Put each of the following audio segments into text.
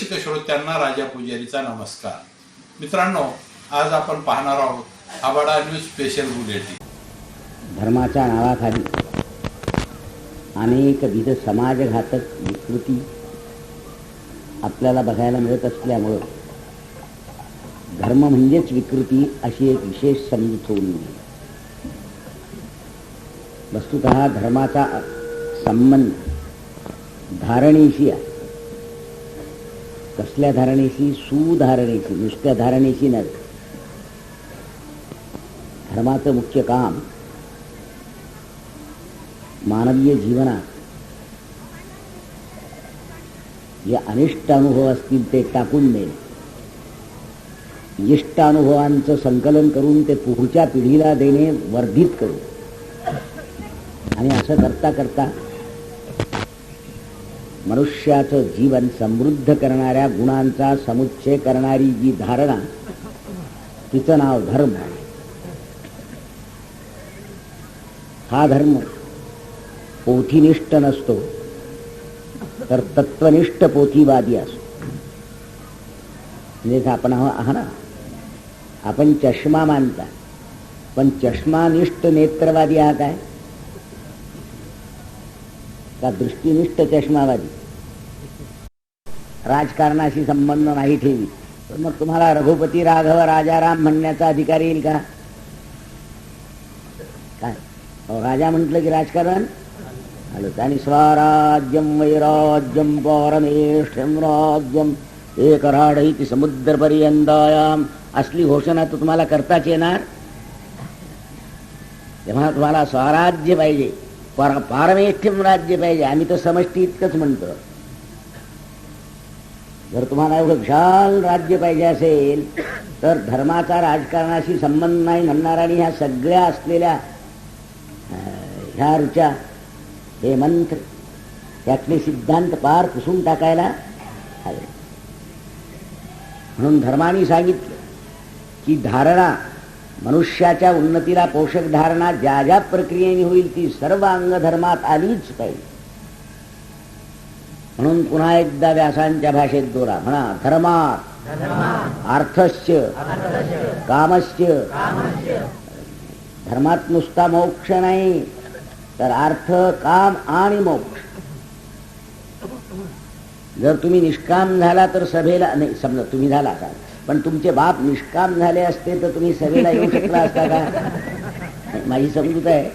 रसिक श्रोत्यांना राजा पुजारीचा नमस्कार. मित्रांनो आज आपण पाहणार आहोत आबाडा न्यूज स्पेशल बुलेटिन धर्माच्या नावाखाली अनेकविध समाजघातक विकृती आपल्याला बघायला मिळत असल्यामुळं धर्म म्हणजेच विकृती अशी एक विशेष समजूत होऊन वस्तुत धर्माचा संबंध धारणेशी आहे. कसल्या धारणेशी सुधारणेशी नुसत्या धारणेशी नव्हे धर्माचं मुख्य काम मानवीय जीवनात. जे अनिष्ट अनुभव असतील ते टाकून देणे. इष्ट अनुभवांचं संकलन करून ते पुढच्या पिढीला देणे वर्धित करू आणि असं करता करता मनुष्याचं जीवन समृद्ध करणाऱ्या गुणांचा समुच्चय करणारी जी धारणा तिचं नाव धर्म आहे. हा धर्म पोथीनिष्ठ नसतो तर तत्वनिष्ठ पोथीवादी असतो. म्हणजे आपण आहा ना आपण चष्मा मानता पण चष्मानिष्ठ नेत्रवादी आहात काय? का दृष्टीनिष्ठ चष्मावादी? राजकारणाशी संबंध नाही ठेवी. तर मग तुम्हाला रघुपती राघव राजाराम म्हणण्याचा अधिकार येईल का? काय? अहो, राजा म्हटलं की राजकारण? आलं. आणि स्वराज्यम वैराज्यम पारमेष्ठ्यम राज्यम एक राड इति समुद्रपर्यंतायाम असली घोषणा तर तुम्हाला करताच येणार. तेव्हा तुम्हाला स्वराज्य पाहिजे. पार पारमेष्ठ्यम राज्य पाहिजे. आम्ही तर समष्टी इतकंच म्हणतो. जर तुम्हाला एवढं विशाल राज्य पाहिजे असेल तर धर्माचा राजकारणाशी संबंध नाही म्हणणार आणि ह्या सगळ्या असलेल्या ह्या ऋचा हे मंत्र त्यातले सिद्धांत पार पुसून टाकायला हवे. म्हणून धर्माने सांगितलं की धारणा मनुष्याच्या उन्नतीला पोषक धारणा ज्या ज्या प्रक्रियेने होईल ती सर्व अंगधर्मात आलीच पाहिजे. म्हणून पुन्हा एकदा व्यासांच्या भाषेत दोरा म्हणा धर्मात अर्थस्य कामस्य धर्मात नुसता मोक्ष नाही तर अर्थ काम आणि मोक्ष. जर तुम्ही निष्काम झाला तर सभेला नाही समजा तुम्ही झाला असाल पण तुमचे बाप निष्काम झाले असते तर तुम्ही सभेला येऊ शकला असता का? माझी समजूत आहे.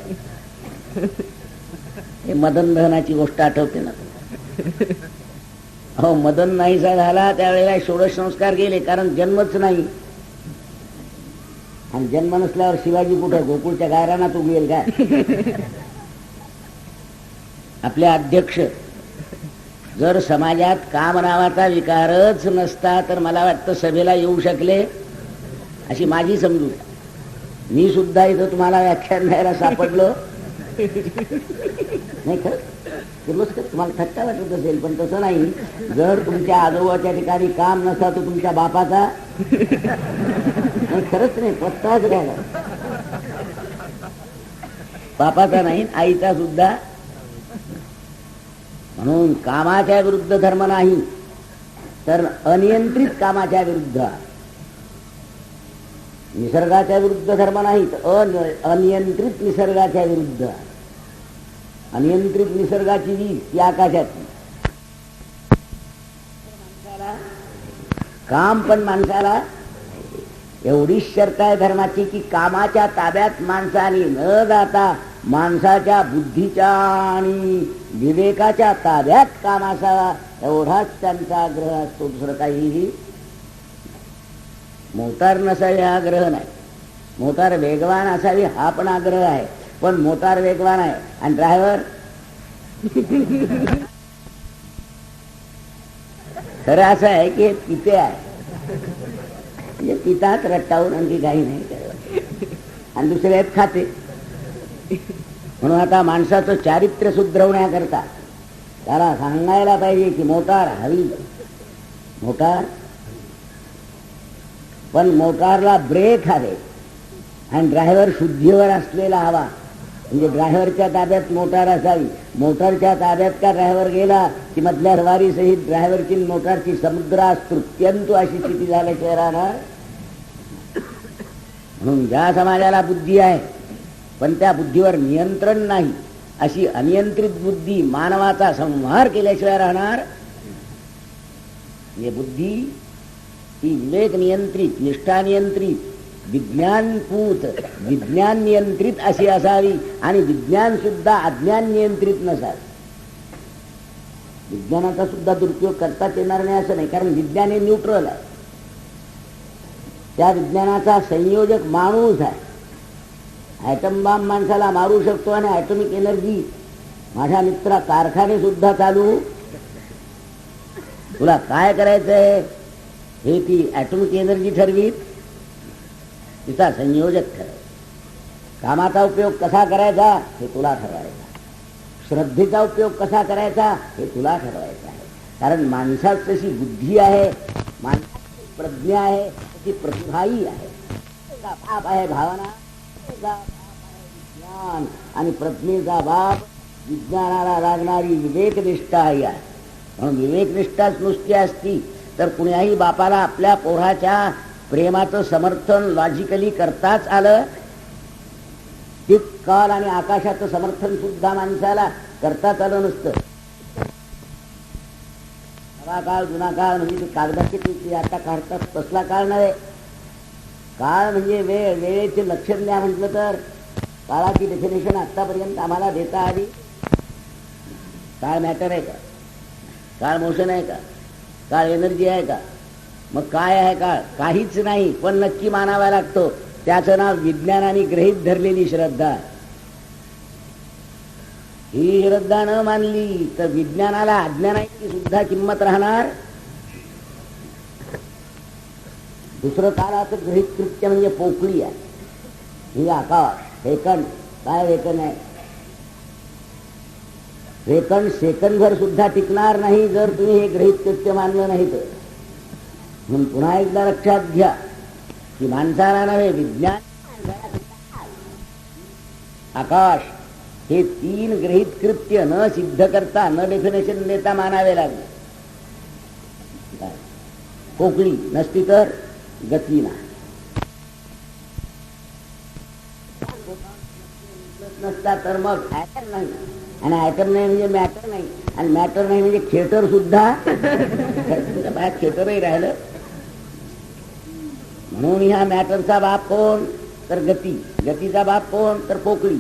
हे मदन दहनाची गोष्ट आठवते ना. हो मदन नाहीसा झाला त्यावेळेला षोडश संस्कार गेले कारण जन्मच नाही. आणि जन्म नसल्यावर शिवाजी कुठं गोकुळच्या गायरानात उगवेल काय? आपले अध्यक्ष जर समाजात काम नावाचा विकारच नसता तर मला वाटतं सभेला येऊ शकले अशी माझी समजू मी सुद्धा इथं तुम्हाला व्याख्यान द्यायला सापडलो. नाही खरं किर्लोस्कर तुम्हाला थट्टा वाटत असेल पण तसं नाही. जर तुमच्या आजोबाच्या ठिकाणी काम नसा तो तुमच्या बापाचा. खरंच नाही पत्ताच राहिला बापाचा नाही आईचा सुद्धा. म्हणून कामाच्या विरुद्ध धर्म नाही तर अनियंत्रित कामाच्या विरुद्ध. निसर्गाच्या विरुद्ध धर्म नाही तर अनियंत्रित निसर्गाच्या विरुद्ध. अनियंत्रित निसर्गाची वीज ती आकाशातली माणसाला काम पण माणसाला एवढीच शर्त आहे धर्माची की कामाच्या ताब्यात माणसाने न जाता माणसाच्या बुद्धीच्या आणि विवेकाच्या ताब्यात काम असावा एवढाच त्यांचा आग्रह असतो. दुसरं काहीही मोतार नसावी हा आग्रह नाही. मोतार वेगवान असावी हा पण आग्रह आहे. पण मोटार वेगवान आहे आणि ड्रायव्हर खरं असं आहे की पिते आहे. म्हणजे पितात रट्टावून आणखी काही नाही आणि दुसरे आहेत खाते. म्हणून आता माणसाचं चारित्र्य सुधरवण्याकरता त्याला सांगायला पाहिजे की मोटार हवी. मोटार पण मोटारला ब्रेक हवे. आणि ड्रायव्हर शुद्धीवर असलेला हवा. म्हणजे ड्रायव्हरच्या ताब्यात मोटार असावी. मोटारच्या ताब्यात का ड्रायव्हर गेला? की मधल्या रवारी सहित ड्रायव्हरची मोटारची समुद्रात तृत्यंतू अशी स्थिती झाल्याशिवाय राहणार म्हणून ज्या समाजाला बुद्धी आहे पण त्या बुद्धीवर नियंत्रण नाही अशी अनियंत्रित बुद्धी मानवाचा संहार केल्याशिवाय राहणार? म्हणजे बुद्धी ही विवेक नियंत्रित निष्ठा नियंत्रित विज्ञानपूत विज्ञान नियंत्रित अशी असावी आणि विज्ञान सुद्धा अज्ञान नियंत्रित नसावे. विज्ञानाचा सुद्धा दुरुपयोग करताच येणार नाही असं नाही कारण विज्ञान हे न्यूट्रल आहे. त्या विज्ञानाचा संयोजक माणूस आहे. ॲटम बॉम्ब माणसाला मारू शकतो आणि ॲटॉमिक एनर्जी माझ्या मित्रा कारखाने सुद्धा चालू. तुला काय करायचंय? हे ती ॲटॉमिक एनर्जी ठरवीत. तिचा संयोजक ठरव कामाचा उपयोग कसा करायचा हे तुला ठरवायचा श्रद्धेचा उपयोग कसा करायचा हे तुला ठरवायचं आहे. कारण माणसात तशी बुद्धी आहे माणसाची प्रज्ञा आहे त्याची प्रतिभाही आहे. बाप आहे भावना ज्ञान आणि प्रज्ञेचा बाप विज्ञानाला लागणारी विवेकनिष्ठा ही आहे. म्हणून विवेकनिष्ठाच नुसती असती तर कुण्याही बापाला आपल्या पोराच्या प्रेमाचं समर्थन लॉजिकली करताच आलं. ती काल आणि आकाशाचं समर्थन सुद्धा माणसाला करताच आलं नसतं. नवा काळ जुना काळ म्हणजे ते कागदाची आता काढतात तसला काळ नव्हे. काळ म्हणजे वेळ वेळेचे लक्षण द्या म्हटलं तर. काळाची डेफिनेशन आतापर्यंत आम्हाला देता आली. काळ मॅटर आहे का? काळ मोशन आहे का? काळ एनर्जी आहे का? मग काय आहे काळ काहीच नाही पण नक्की मानावा लागतो. त्याचं नाव विज्ञानाने ग्रहित धरलेली श्रद्धा. ही श्रद्धा न मानली तर विज्ञानाला अज्ञानाची सुद्धा किंमत राहणार? दुसरं काळाचं ग्रहित कृत्य म्हणजे पोकळी आहे. ही आकाश हेकण काय वेकन आहे? सेकंड सेकंदभर सुद्धा टिकणार नाही जर तुम्ही हे ग्रहित कृत्य मानलं नाही तर. म्हणून पुन्हा एकदा लक्षात घ्या की माणसाला नव्हे विज्ञान आकाश हे तीन ग्रहित कृत्य न सिद्ध करता न डेफिनेशन देता मानावे लागले. कोकणी कोकळी नसती तर गती नाही. नसता तर मग ॲटम नाही. आणि ॲटम नाही म्हणजे मॅटर नाही. आणि मॅटर नाही म्हणजे थिएटर सुद्धा. थिएटरही राहिलं. म्हणून ह्या मॅटरचा बाप कोण? तर गती. गतीचा बाप कोण? तर पोकळी.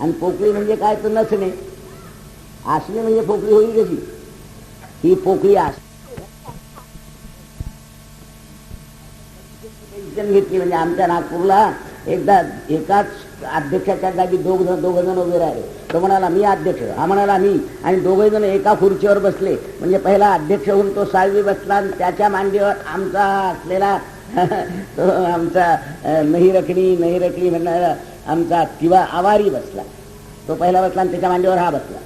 आणि पोकळी म्हणजे काय? तर नसणे. असणे म्हणजे पोकळी होईल कशी? ही पोकळी अस घेतली म्हणजे आमच्या नागपूरला एकदा एकाच अध्यक्षाच्या जागी दोघ जण दोघ जण उभे राहिले. तो म्हणाला मी अध्यक्ष. हा म्हणाला मी. आणि दोघे जण एका खुर्चीवर बसले. म्हणजे पहिला अध्यक्ष होऊन तो साळवी बसला आणि त्याच्या मांडीवर आमचा असलेला तो आमचा नाही रखणी नाही रखणी म्हणणारा आमचा किंवा आवारी बसला. तो पहिला बसला आणि त्याच्या मांडीवर हा बसला.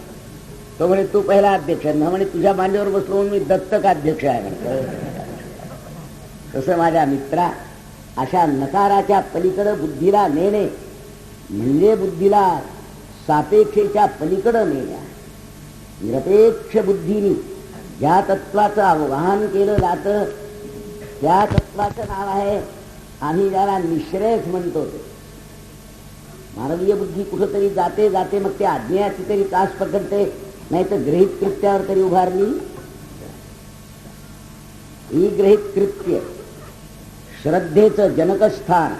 तो म्हणे तू पहिला अध्यक्ष आहे. म्हणे तुझ्या मांडीवर बसलो म्हणून मी दत्तक अध्यक्ष आहे. म्हणतो तसं माझ्या मित्रा अशा नकाराच्या पलीकडं बुद्धीला नेणे म्हणजे बुद्धीला सापेक्षेच्या पलीकडं नेण्या निरपेक्ष बुद्धीनी ज्या तत्वाचं आवाहन केलं जातं त्या तत्वाचं नाव आहे आम्ही ज्याला निश्रेयस म्हणतो ते. मानवीय बुद्धी कुठंतरी जाते जाते मग ते आज्ञाची तरी कास पकडते नाही तर ग्रहित कृत्यावर तरी उभारली. ही ग्रहित कृत्य श्रद्धेचं जनकस्थान.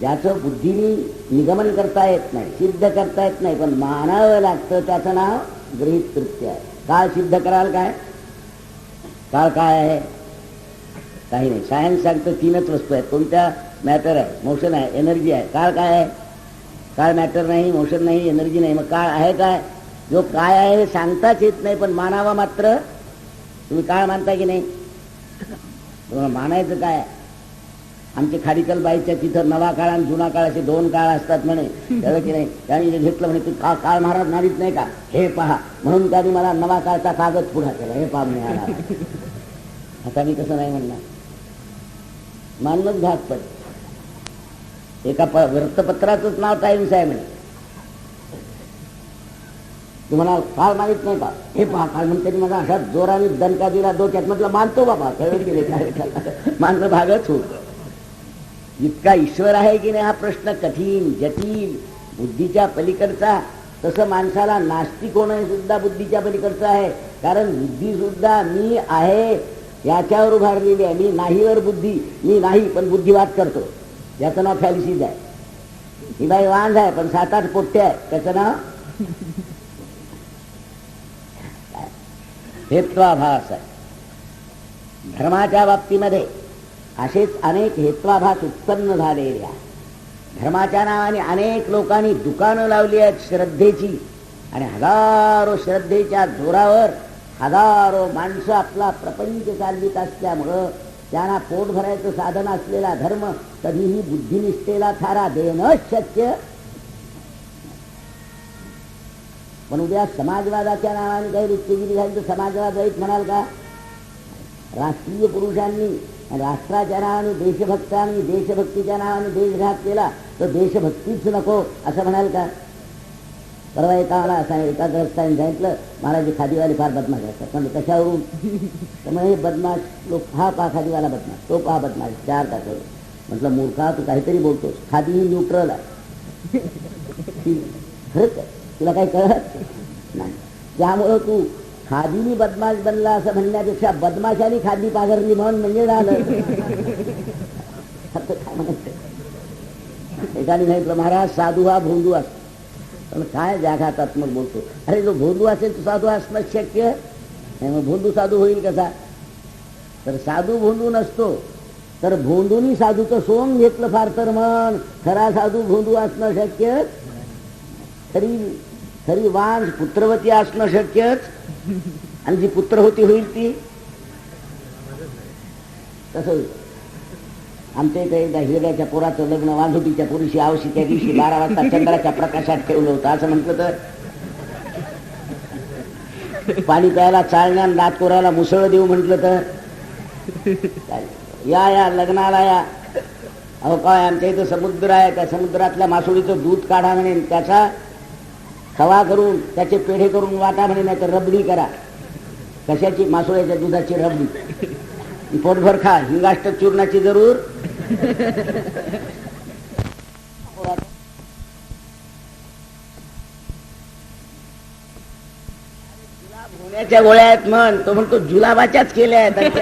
ज्याचं बुद्धीने निगमन करता येत नाही सिद्ध करता येत नाही पण मानावं लागतं त्याचं नाव ग्रहित कृत्य आहे. काळ सिद्ध कराल काय? काळ काय आहे? काही नाही. सायन्स सांगतं तीनच वस्तू आहेत. कोणत्या मॅटर आहे? मोशन आहे. एनर्जी आहे. काळ काय आहे? काळ मॅटर नाही मोशन नाही एनर्जी नाही. मग काळ आहे काय? जो काय आहे हे सांगताच येत नाही पण मानावा मात्र. तुम्ही काळ मानता की नाही? तुम्हाला मानायचं काय? आमचे खाडीकल बाईच्या तिथं नवा काळ आणि जुना काळ असे दोन काळ असतात म्हणे. त्याला की नाही? त्याने जे घेतलं म्हणे तू का काळ महाराज मारित नाही का? हे पहा. म्हणून त्यांनी मला नवा काळचा कागद पुढा केला. हे पहा म्हणे आता मी कसं नाही म्हणणार. मानणंच भाग पड एका वृत्तपत्राचंच नाव टाइम्स आहे म्हणे. तुम्हाला फार माहीत नाही का? हे पहा काल म्हणते मला अशा जोराने दणका दिला डोक्यात. म्हटलं मानतो बाबा गेले काय मानलं भागच होत. इतका ईश्वर आहे की नाही हा प्रश्न? कठीण जटिल बुद्धीच्या पलीकडचा. तसं माणसाला नास्तिक होणं सुद्धा बुद्धीच्या पलीकडचं आहे. कारण बुद्धी सुद्धा मी आहे. याच्यावर उभारलेली आहे. मी नाहीवर बुद्धी मी नाही पण बुद्धिवाद करतो. याचं नाव फॅलिसीज आहे. ही बाई वांझ आहे पण सात आठ पोट्टे आहे त्याचं नाव? हेत्वाभास आहे. धर्माच्या बाबतीमध्ये असेच अनेक हेत्वाभास उत्पन्न झालेले आहे धर्माच्या नावाने अनेक लोकांनी दुकानं लावली आहेत श्रद्धेची आणि हजारो श्रद्धेच्या जोरावर हजारो माणसं आपला प्रपंच चालवित असल्यामुळं त्यांना पोट भरायचं साधन असलेला धर्म कधीही बुद्धिनिष्ठेला थारा देणं शक्य. पण उद्या समाजवादाच्या नावाने काही रिक्तगिरी झाली तर समाजवाद वाईट म्हणाल का? राष्ट्रीय पुरुषांनी राष्ट्राच्या नावाने देशभक्तांनी देशभक्तीच्या नावाने देशघात केला तर देशभक्तीच नको असं म्हणाल का? परवा एका मला असा एका ग्रस्ताने सांगितलं महाराज खादीवाली फार बदमाश असतात म्हणजे कशावरून त्यामुळे हे बदमाश लोक हा पा खादीवाला बदमाश तो पा बदमाश चार दाखवलं म्हटलं मूर्खा तू काहीतरी बोलतोस खादी ही न्यूट्रल आहे. खरंच तुला काही कळत? नाही. त्यामुळं तू खादीनी बदमाश बनला असं म्हणण्यापेक्षा बदमाशाने खादी पाघरली म्हणून म्हणजे झालं. काय म्हणायचं? एकाने सांगितलं महाराज साधू हा भोंदू असतो. पण काय व्याघातात्मक बोलतो? अरे जो भोंदू असेल तो साधू असणं शक्य? नाही मग भोंदू साधू होईल कसा? तर साधू भोंदू नसतो. तर भोंदूनी साधूचं सोंग घेतलं फार तर म्हण खरा साधू भोंदू असणं शक्य? खरी खरी वांज पुत्रवती असणं शक्यच आणि जी पुत्र होती होईल ती? कसं होईल. आमच्या इथे एकदा हिरड्याच्या पोराचं लग्न वांझुटीच्या पुरुषी आवशी त्या दिवशी बारा वाजता चंद्राच्या प्रकाशात ठेवलं होतं. असं म्हटलं तर? पाणी प्यायला चालण्या दात कोरायला मुसळ देऊ म्हटलं तर? या या लग्नाला या. अहो काय आमच्या इथं समुद्र आहे त्या समुद्रातल्या मासोळीचं दूध काढा म्हणे त्याचा खवा करून त्याचे पेढे करून वाटा म्हणे नाही तर रबडी करा. कशाची? मासोळ्याच्या दुधाची रबडी. पोटभर खा. हिंगाष्ट चूर्णाची जरूर होण्याच्या गोळ्या आहेत म्हण. तो म्हणतो जुलाबाच्याच केल्या आहेत.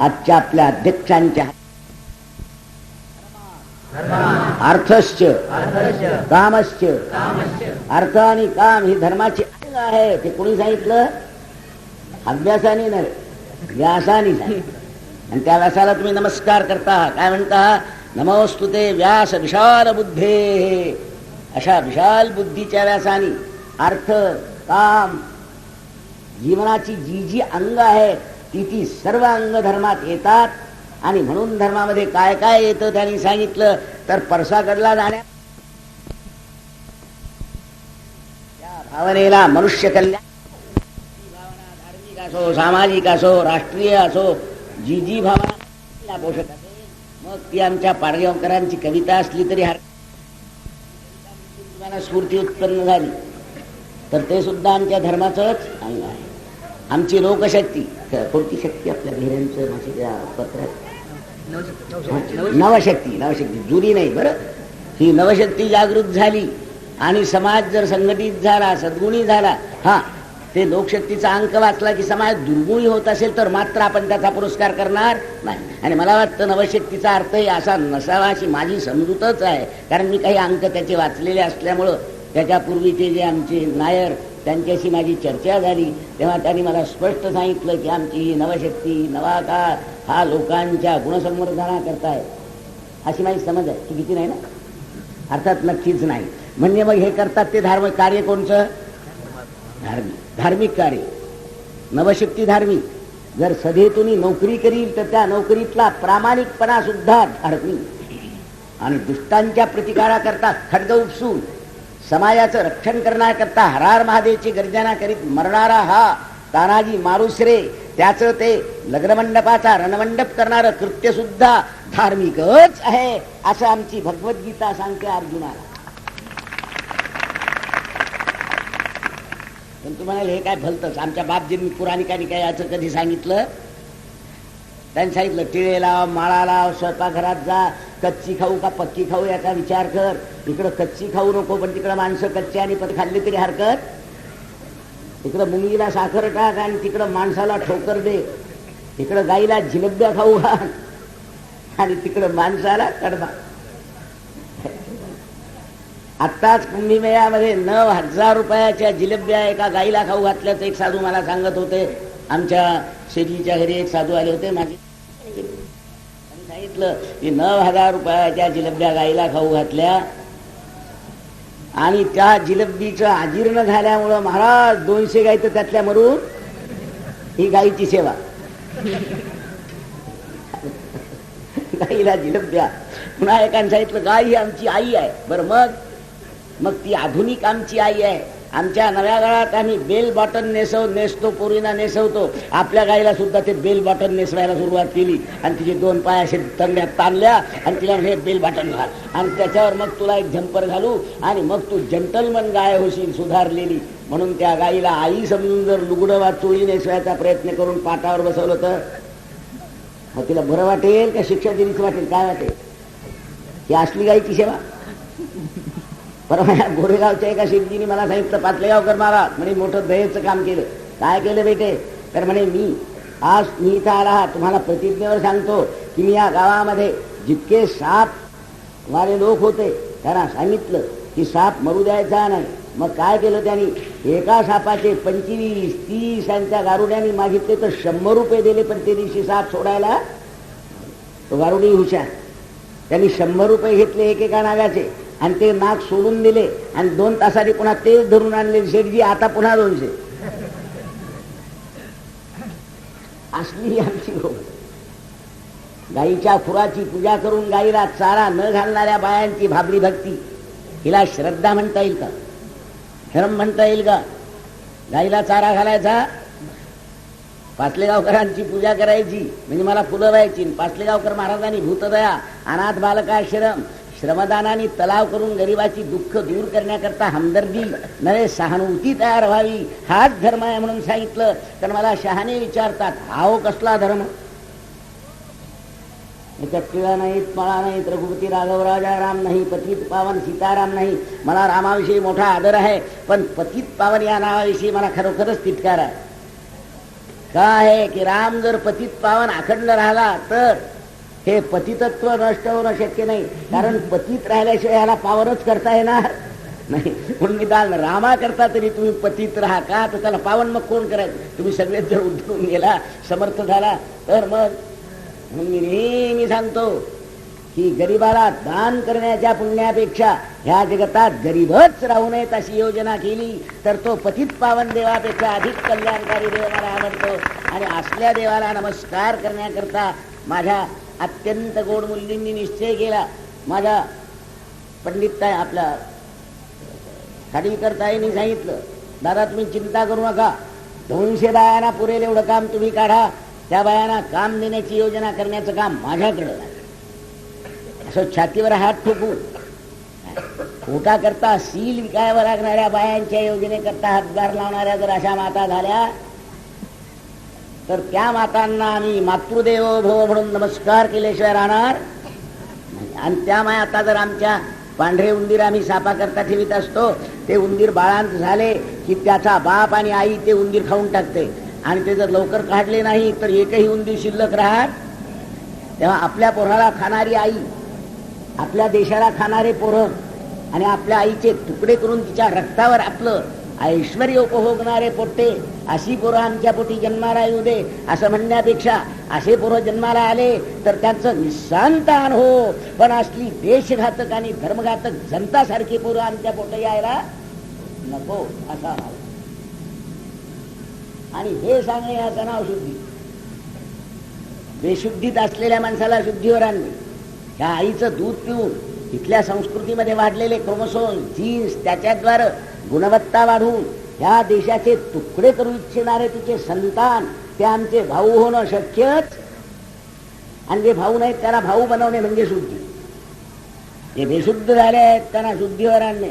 आजच्या आपल्या अध्यक्षांच्या अर्थश्च. कामश्च. अर्थ आणि काम ही धर्माची अंग आहे. ते कोणी सांगितलं? अभ्यासाने नव्हे व्यासाने आणि त्या व्यासाला तुम्ही नमस्कार करता. काय म्हणता? नमोस्तुते व्यास विशाल बुद्धे. अशा विशाल बुद्धीच्या व्यासाने अर्थ काम जीवनाची जी जी अंग आहे ती ती सर्व अंग धर्मात येतात. आणि म्हणून धर्मामध्ये काय काय येतं त्यांनी सांगितलं तर परसागडला जाण्या त्या भावनेला मनुष्य कल्याण असो सामाजिक असो राष्ट्रीय असो जी जी भावना पोषक असेल मग ती आमच्या पाडगावकरांची कविता असली तरी हर तुम्हाला स्फूर्ती उत्पन्न झाली. तर ते सुद्धा आमच्या धर्माचंच अंग आहे. आमची लोकशक्ती कोणती शक्ती आपल्या घेऱ्यांचं मासिक पत्रात? नवशक्ती नवशक्ती. जुनी नाही बरं? ही नवशक्ती जागृत झाली आणि समाज जर संघटित झाला सद्गुणी झाला हा ते लोकशक्तीचा अंक वाचला की समाज दुर्गुणी होत असेल तर मात्र आपण त्याचा पुरस्कार करणार नाही. आणि मला वाटतं नवशक्तीचा अर्थही असा नसावा अशी माझी समजूतच आहे. कारण मी काही अंक त्याचे वाचलेले असल्यामुळं त्याच्यापूर्वीचे जे आमचे नायर त्यांच्याशी माझी चर्चा झाली. तेव्हा त्यांनी मला स्पष्ट सांगितलं की आमची ही नवशक्ती नवाकार हा लोकांच्या गुणसंवर्धनाकरता आहे अशी माझी समज आहे. चुकीची नाही ना? अर्थात नक्कीच नाही. म्हणजे मग हे करतात ते धार्मिक कार्य कोणचं? धार्मिक. धार्मिक कार्य. नवशक्ती धार्मिक. जर सधेतून नोकरी करील तर त्या नोकरीतला प्रामाणिकपणा सुद्धा धार्मिक. आणि दुष्टांच्या प्रतिकाराकरता खड्ग उपसून समाजाचं रक्षण करण्याकरता हरार महादेवची गर्जना करीत मरणारा हा तानाजी मारुसरे त्याचं ते लग्नमंडपाचा रणमंडप करणारं कृत्य सुद्धा धार्मिकच आहे असं आमची भगवद्गीता सांगते अर्जुनाला. पण तुम्हाला हे काय भलतंच. आमच्या बापजींनी पुराणिकांनी काय याचं कधी सांगितलं? त्यांनी सांगितलं टिळे लाव माळा लाव स्वयंपाकघरात जा कच्ची खाऊ का पक्की खाऊ याचा विचार कर. इकडं कच्ची खाऊ नको पण तिकडं माणसं कच्ची आणि पण खाल्ली तरी हरकत. इकडं मुंगीला साखर टाक आणि तिकडं माणसाला ठोकर दे. इकडं गाईला झिलब्या खाऊ घाल आणि तिकडं माणसाला कडबा. आत्ताच कुंभमेळ्यामध्ये नऊ हजार रुपयाच्या जिलेब्या एका गाईला खाऊ घातल्याचं एक साधू मला सांगत होते. आमच्या शेतीच्या घरी एक साधू आले होते. माझे सांगितलं की नऊ हजार रुपयाच्या जिलेब्या गाईला खाऊ घातल्या. आणि त्या जिलेबीचं आजीर्ण झाल्यामुळं महाराज दोनशे गाई तर त्यातल्या मरून ही गाईची सेवा. गाईला जिलब्या. पुन्हा एकाने सांगितलं गाय ही आमची आई आहे. बरं मग? मग ती आधुनिक आमची आई आहे. आमच्या नव्या काळात आम्ही बेल बॉटन नेसव नेसतो पोरीना नेसवतो. आपल्या गाईला सुद्धा ते बेल बॉटन नेसवायला सुरुवात केली. आणि तिचे दोन पाय असे तंगड्यात ताणल्या आणि तिला हे बेल बॉटन घाल आणि त्याच्यावर मग तुला एक झंपर घालू आणि मग तू जंटलमन गाय होशील सुधारलेली. म्हणून त्या गाईला आई समजून जर लुगडं वा चोळी नेसवायचा प्रयत्न करून पाटावर बसवलं तर? मग तिला बरं वाटेल का शिक्षा दिलीच वाटेल? काय वाटेल? ही असली गाईची सेवा? परवा गोरेगावच्या एका शिवजीने मला सांगितलं पातलेगावकर महाराज म्हणे मोठं दयेचं काम केलं. काय केलं बेटे? तर म्हणे मी आज मी इथं आला हा तुम्हाला प्रतिज्ञेवर सांगतो की मी या गावामध्ये जितके साप वाले लोक होते त्यांना सांगितलं की साप मरू द्यायचा नाही. मग काय केलं त्यांनी? एका सापाचे पंचवीस तीस यांच्या गारुड्यांनी मागितले तर शंभर रुपये दिले पण ते दिवशी साप सोडायला तो गारुडी हुशार. त्यांनी शंभर रुपये घेतले एकेका नागाचे आणि ते नाग सोडून दिले. आणि दोन तासांनी पुन्हा तेच धरून आणले. शेठजी आता पुन्हा दोनशे. असली आमची गाईच्या खुराची पूजा करून गाईला चारा न घालणाऱ्या बायांची भाबरी भक्ती. हिला श्रद्धा म्हणता येईल का? धर्म म्हणता येईल का? गाईला चारा घालायचा? पाचलेगावकरांची पूजा करायची. म्हणजे मला फुलं व्हायची. पाचलेगावकर महाराजांनी भूतदया अनाथ बालकाश्रम श्रमदानाने तलाव करून गरिबाची दुःख दूर करण्याकरता हमदर्दी नव्हे सहानुभूती तयार व्हावी हाच धर्म आहे म्हणून सांगितलं. तर मला शहाणे विचारतात हाव कसला धर्म? याच्यात टिळा नाहीत माळा नाहीत रघुपती राघव राजा राम नाही पतित पावन सीताराम नाही. मला रामाविषयी मोठा आदर आहे पण पतित पावन या नावाविषयी मला खरोखरच तिटकार आहे. का आहे की राम जर पतित पावन अखंड राहिला तर हे पतितत्व नष्ट होणं शक्य नाही. कारण पतित राहिल्याशिवाय ह्याला पावनच करता येणार नाही. म्हणून निदान रामा करता तरी तुम्ही पतित राहा का? तर त्याला पावन मग कोण करायचं? तुम्ही सगळेच जर उद्धवून गेला समर्थ झाला. तर मग? मी नेहमी सांगतो की गरिबाला दान करण्याच्या पुण्यापेक्षा ह्या जगतात गरीबच राहू नयेत अशी योजना केली तर तो पतित पावन देवापेक्षा अधिक कल्याणकारी देव मला आवडतो. आणि असल्या देवाला नमस्कार करण्याकरता माझ्या अत्यंत गोड मुलींनी निश्चय केला. माझ्या पंडित आपला खाडीकर ताईंनी सांगितलं दादा तुम्ही चिंता करू नका. दोनशे बायांना पुरेल एवढं काम तुम्ही काढा. त्या बायांना काम देण्याची योजना करण्याचं काम माझ्याकडं असं छातीवर हात ठोकून खोटा करता सील विकायला लागणाऱ्या बायांच्या योजनेकरता हातभार लावणाऱ्या जर अशा माता झाल्या तर त्या मातांना आम्ही मातृदेव भव म्हणून नमस्कार केल्याशिवाय राहणार आणि त्या माय आता जर आमच्या पांढरे उंदीर आम्ही सापा करता ठेवीत असतो ते उंदीर बाळांत झाले की त्याचा बाप आणि आई ते उंदीर खाऊन टाकते. आणि ते जर लवकर काढले नाही तर एकही उंदीर शिल्लक राहत तेव्हा आपल्या पोराला खाणारी आई आपल्या देशाला खाणारे पोरं आणि आपल्या आईचे तुकडे करून तिच्या रक्तावर आपलं ऐश्वर उपभोगणारे पोट्टे अशी पोरं आमच्या पोटी जन्माला येऊ दे असं म्हणण्यापेक्षा असे पोरं जन्माला आले तर त्यांचं निशांतान हो. पण असली देशघातक आणि धर्मघातक जनतासारखी पोरं आमच्या पोट यायला नको असा भाव. आणि हे सांगणे याचं नाव शुद्धी. बेशुद्धीत असलेल्या माणसाला शुद्धीवर आणणे. ह्या आईचं दूध पिऊन इथल्या संस्कृतीमध्ये वाढलेले क्रोमोसोम जीन्स त्याच्याद्वारे गुणवत्ता वाढवून ह्या देशाचे तुकडे करू इच्छिणारे तिचे संतान ते आमचे भाऊ होणं शक्यच आणि जे भाऊ नाहीत त्याला भाऊ बनवणे म्हणजे शुद्धी. जे बेशुद्ध झाले आहेत त्यांना शुद्धीवर आणणे.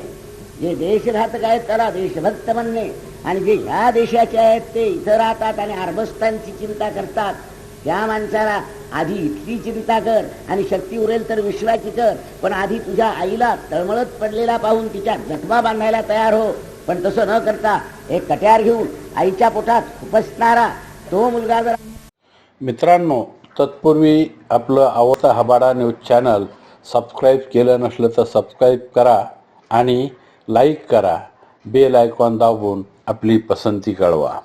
जे देशघातक आहेत त्याला देशभक्त म्हणणे आणि जे ह्या देशाचे आहेत ते इथं राहतात आणि अर्भस्तांची चिंता करतात. त्या माणसाला आधी इथली चिंता कर आणि शक्ती उरेल तर विश्वाची कर. पण आधी तुझ्या आईला तळमळत पडलेला पाहून तिच्या जखमा बांधायला तयार हो. पण तसं न करता एक कट्यार घेऊन आईच्या पोटात उपसणारा तो मुलगा जर मित्रांनो तत्पूर्वी आपलं आवडतं हबाडा न्यूज चॅनल सबस्क्राईब केलं नसलं तर सबस्क्राईब करा आणि लाईक करा. बेल आयकॉन दाबून आपली पसंती कळवा.